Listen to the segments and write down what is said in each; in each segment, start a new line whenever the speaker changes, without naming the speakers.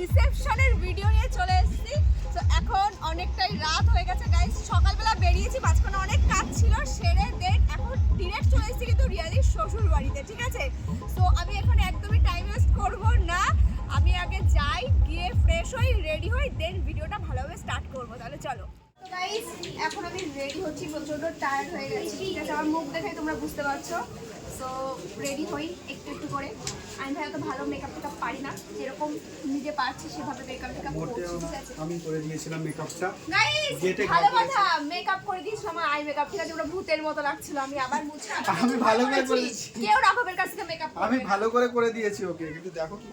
রিসেপশনের video নিয়ে চলে এসেছি। তো এখন অনেকটাই রাত হয়ে গেছে গাইস সকালবেলা বেরিয়েছি, মাঝখানে অনেক কাজ ছিল, সেরে দেন এখন ডিরেক্ট চলে এসেছি কিন্তু রিয়ালির শ্বশুর বাড়িতে ঠিক আছে? সো আমি এখন একদমই টাইম ওয়েস্ট করব না। আমি আগে যাই, গিয়ে ফ্রেশ হই রেডি হই দেন ভিডিওটা ভালোভাবে স্টার্ট করব। তাহলে চলো। তো এখন আমি রেডি হচ্ছি প্রচণ্ড টায়ার্ড হয়ে গেছি, ঠিক আছে? আমার মুখ দেখে তোমরা বুঝতে পারছ। সো রেডি হই একটু একটু করে। আমি ভাই অত ভালো মেকআপ টেকআপ পারি না। যেরকম নিজে পারছি সেভাবে মেকআপ টেকআপ করছি ঠিক আছে?
আমি করে দিয়েছিলাম মেকআপটা
গাইস ভালো কথা মেকআপ করে আমার আই মেকআপ ঠিক আছে ওটা ভূতের মতো লাগছিল আমি আবার মুছে।
আমি ভালো করে
করেছি। কেউ রাঘবের কাছ থেকে মেকআপ
আমি ভালো করে করে দিয়েছি ওকে কিন্তু দেখো কি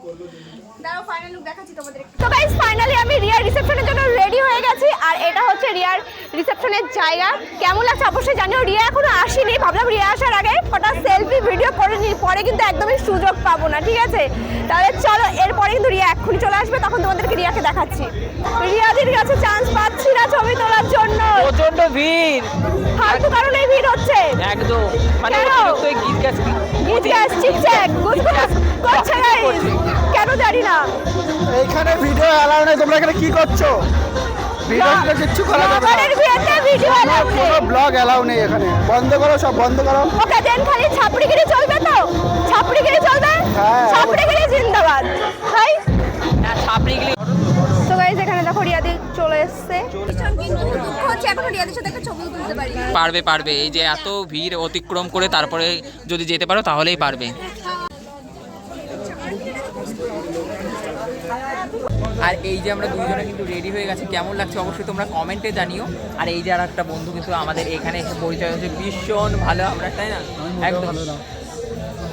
দাঁড়াও ফাইনাল লুক দেখাচ্ছি তোমাদের তো গাইস ফাইনালি আমি রিয়ার রিসেপশনের জন্য রেডি হয়ে গেছি আর এটা হচ্ছে রিয়ার রিসেপশনের জায়গা। কেমন লাগছে অবশ্যই জানিও রিয়া এখনও আসেনি ভাবলাম রিয়া আসার আগে ফটো সেলফি ভিডিও করে নি পরে কিন্তু একদমই সুযোগ পাবো না ঠিক আছে? তাহলে চলো এরপরে কিন্তু রিয়া এক্ষুনি চলে আসবে তখন তোমাদেরকে রিয়াকে দেখাচ্ছি। রিয়াদির কাছে চান্স পাচ্ছি না ছবি তোলার জন্য।
প্রচণ্ড ভিড়।
ফালতু কারণে ভিড় হচ্ছে।
একদম। মানে? অতিরিক্ত এই গীত গাছ
গিজ গ্যাস চিকচ্যাক গুজগুজ করছে। গাইস কেন জানি না।
এইখানে ভিডিও অ্যালাউ নেই তোমরা এখানে কি করছ? ভিডিও কিচ্ছু করা যাবে না।
বিয়েতে ভিডিও অ্যালাউ
কোনো ব্লগ অ্যালাউ নেই এখানে। বন্ধ করো সব বন্ধ করো।
ওকে দেন খালি ছাপড়িগিরি চলবে তো? ছাপড়িগিরি চলবে?
হ্যাঁ,
ছাপড়িগিরি জিন্দাবাদ। ভাই?
ছাপড়ি গেলে
তো গাইস এখানে দেখো রিয়াদি চলে এসেছে।
পারবে পারবে। এই যে এত ভিড় অতিক্রম করে তারপরে যদি যেতে পারো তাহলেই পারবে। আর এই যে আমরা দুইজনে কিন্তু রেডি হয়ে গেছি কেমন লাগছে অবশ্যই তোমরা কমেন্টে জানিও। আর এই যে আর একটা বন্ধু কিন্তু আমাদের এখানে এসে পরিচয় হচ্ছে ভীষণ ভালো আমরা তাই না? একদম।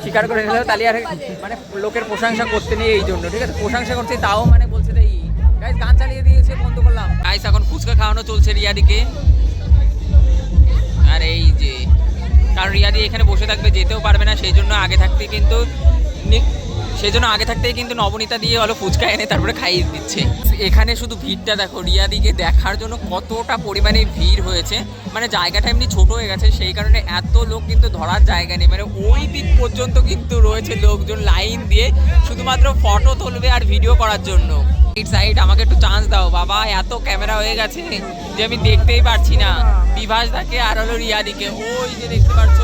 স্বীকার করে নিলেও তাহলে আর মানে লোকের প্রশংসা করতে নেই এই জন্য ঠিক আছে? প্রশংসা করছে তাও মানে বলছে এই গাইস গান চালিয়ে দিয়েছে বন্ধ করলাম। গাইস এখন ফুচকা খাওয়ানো চলছে রিয়াদিকে। আর এই যে কারণ রিয়াদি এখানে বসে থাকবে যেতেও পারবে না সেই জন্য আগে থাকতে কিন্তু সেই জন্য আগে থাকতেই কিন্তু নবনীতা দিয়ে হলো ফুচকা এনে তারপরে খাইয়ে দিচ্ছে। এখানে শুধু ভিড়টা দেখো, রিয়াদিকে দেখার জন্য কতটা পরিমাণে ভিড় হয়েছে। মানে জায়গাটা এমনি ছোট হয়ে গেছে, সেই কারণে এত লোক কিন্তু ধরার জায়গা নেই। মানে ওই দিক পর্যন্ত কিন্তু রয়েছে লোকজন লাইন দিয়ে শুধুমাত্র ফটো তুলবে আর ভিডিও করার জন্য। সাইড সাইড আমাকে একটু চান্স দাও, বাবা, এত ক্যামেরা হয়ে গেছে যে আমি দেখতেই পারছি না। বিভাস দাকে আর হলো রিয়াদিকে। ওই যে দেখতে পারছ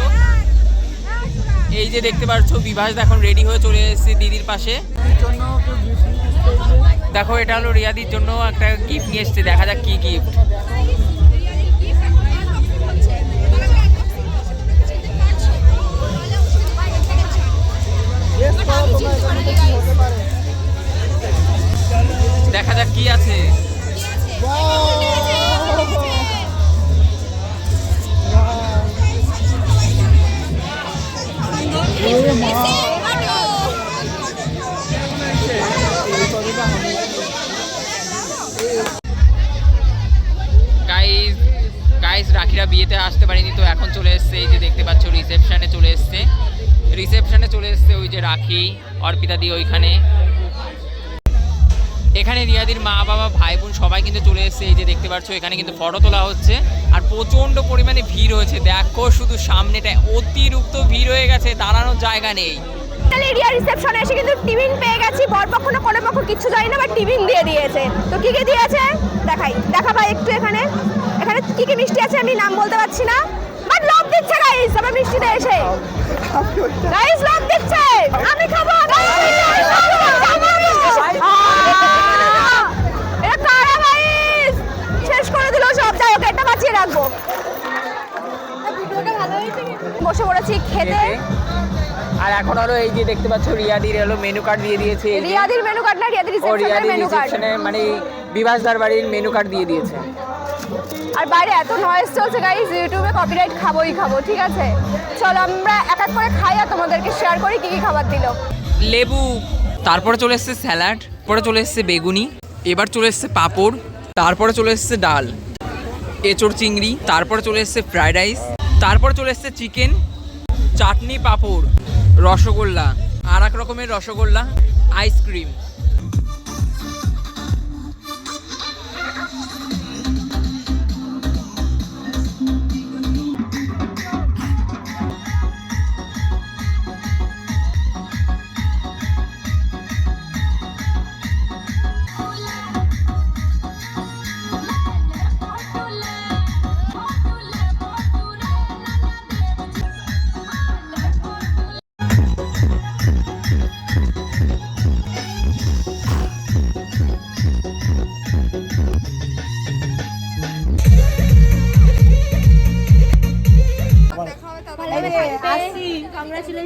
এই যে দেখতে পাচ্ছ, বিভাস এখন রেডি হয়ে চলে এসেছে দিদির পাশে। দেখো, এটা হলো রিয়াদির জন্য একটা গিফট নিয়ে এসছে, দেখা যাক কি গিফট বিয়েতে আসতে পারিনি, তো এখন চলে এসছে, এই যে দেখতে পাচ্ছ রিসেপশনে চলে এসছে। রিসেপশনে চলে এসছে ওই যে রাখি, অর্পিতা দি ওইখানে। এখানে রিয়াদির মা বাবা, ভাই বোন সবাই কিন্তু চলে এসেছে, এই যে দেখতে পাচ্ছ, এখানে কিন্তু ফটো তোলা হচ্ছে। আর প্রচণ্ড পরিমাণে ভিড় হয়েছে, দেখো শুধু সামনেটা অতিরিক্ত ভিড় হয়ে গেছে, দাঁড়ানোর জায়গা নেই।
এসে কিন্তু পেয়ে গেছি না কিচ্ছু জানি না দিয়ে দিয়েছে। তো দিয়েছে? দেখাই, দেখা ভাই একটু এখানে। এখানে কি কি মিষ্টি আছে আমি নাম বলতে পারছি না। বাট লোভ দিচ্ছে গাইস আমার মিষ্টিতে এসে। গাইস লোভ দিচ্ছে। আমি খাব শেষ করে দিল সব যাই হোক এটা বাঁচিয়ে রাখব। বসে পড়েছি খেতে।
আর এখন হলো এই যে দেখতে পাচ্ছ রিয়াদির হলো মেনু কার্ড দিয়ে দিয়েছে।
রিয়াদির মেনু কার্ড না রিয়াদির রিসেপশনের মেনু কার্ড
মানে বিভাসদার বাড়ির মেনু কার্ড দিয়ে দিয়েছে।
আর বাইরে এত নয়েজ চলছে গাইস ইউটিউবে কপিরাইট খাবোই খাব, ঠিক আছে? চলো, আমরা এক এক করে খাই আর তোমাদেরকে শেয়ার করি কি কি খাবার দিল।
লেবু, তারপরে চলে এসছে স্যালাড পরে চলে এসছে বেগুনি, এবার চলে এসছে পাঁপড়, তারপরে চলে এসছে ডাল, এঁচড় চিংড়ি, তারপরে চলে এসছে ফ্রাইড রাইস তারপরে চলে এসছে চিকেন চাটনি পাঁপড়, রসগোল্লা, আর এক রকমের রসগোল্লা আইসক্রিম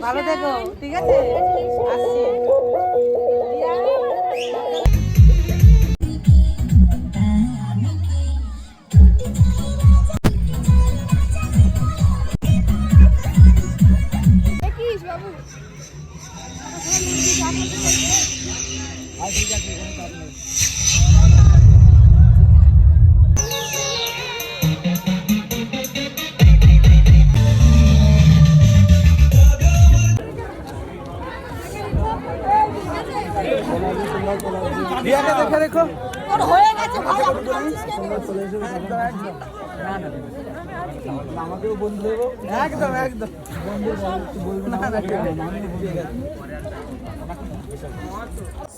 ভালো থেকো ঠিক আছে? আসছি।
রিয়াকে দেখে
দেখো। হয়ে গেছে ভাই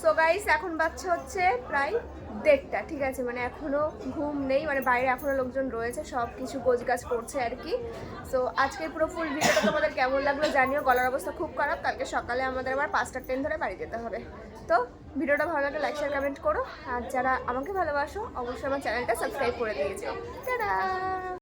সো গাইস এখন বাচ্চা হচ্ছে প্রায় দেড়টা, ঠিক আছে? মানে এখনও ঘুম নেই মানে বাইরে এখনও লোকজন রয়েছে, সব কিছু গোছগাছ করছে আর কি। সো আজকের পুরো ফুল ভিডিওটা তোমাদের কেমন লাগল জানিও, গলার অবস্থা খুব খারাপ, কালকে সকালে আমাদের আবার পাঁচটা ট্রেন ধরে বাড়ি যেতে হবে। তো ভিডিওটা ভালো লাগলে লাইক শেয়ার কমেন্ট করো। আর যারা আমাকে ভালোবাসো, অবশ্যই আমার চ্যানেলটা সাবস্ক্রাইব করে দিয়েছ